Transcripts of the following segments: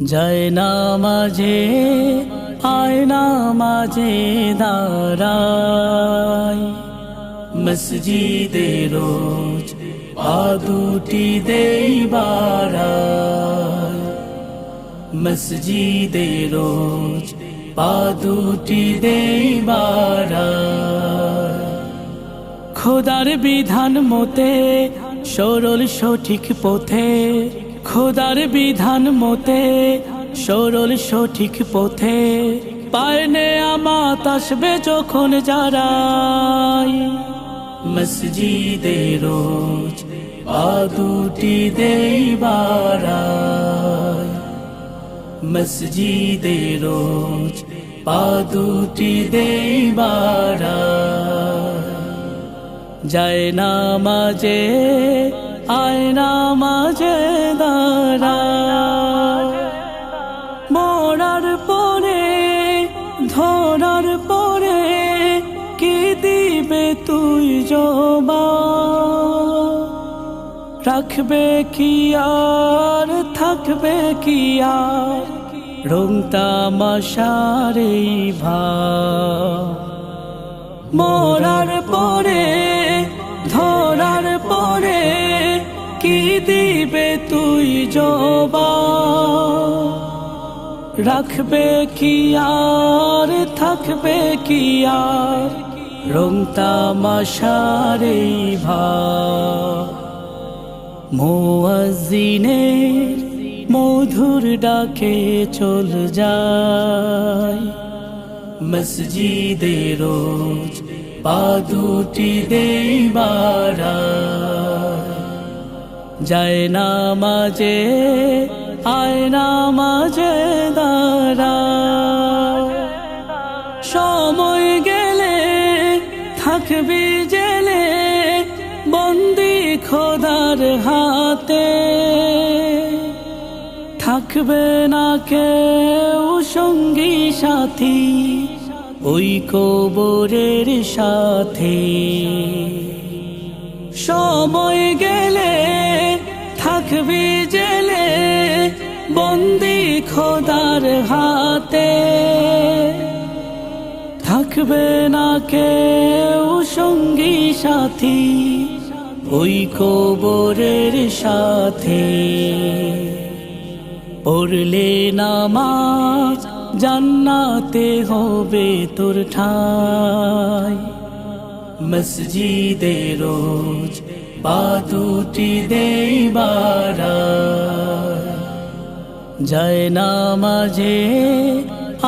জয় না মাঝে, আয় না মাঝে দাঁড়াই মসজিদে রোজ আদুটি দেই বাড়াই মসজিদে রোজ পাদুটি দেই বাড়াই খোদার বিধান মতে সরল সঠিক পথে খোদার বিধান মতে, সরল সঠিক পথে। পায়নে আমাত আসবে যখন যারাই। মসজিদে রোজ আদুটি দেই বাড়াই মসজিদে রোজ পাদুটি দেই বাড়াই যায় না মাঝে আয় না মাঝে মরার পরে, ধরার পরে কি দিবে তুই জবা? রাখবে কি আর, থাকবে কি আর? রং তামাশারে ভা মরার পরে দিবে তুই জবা রাখবে কি আর, থাকবে কি আর? রং তামাশারে ভা মোয়াজিনের মধুর ডাকে চল যায় মসজিদে রোজ পাদুটি দেই বাড়ায় যায় না মাঝে, আয় না মাঝে দাঁড়া সময় গেলে থাকবি জেলে, বন্দি খোদার হাতে। থাকবে না কেউ সঙ্গী সাথী, ওই কবরের সাথে। সময় গেলে থাকবি জেলে বন্দি খোদার হাতে। থাকবে না কেউ সঙ্গী সাথী ওই কবরের সাথে। পড়লে নামাজ জান্নাতে হবে তোর ঠাই। মসজিদে রোজ পাদুটি দেই বাড়ায় যায় না মাঝে,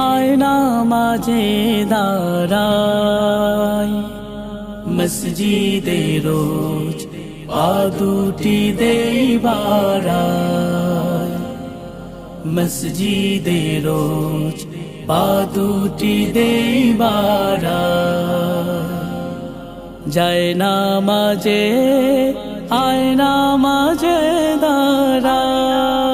আয় না মাঝে দাঁড়ায়। মসজিদে রোজ পাদুটি দেই বাড়ায় মসজিদে রোজ পাদুটি দেই বাড়ায় যায় না মাঝে आमाजे दरा।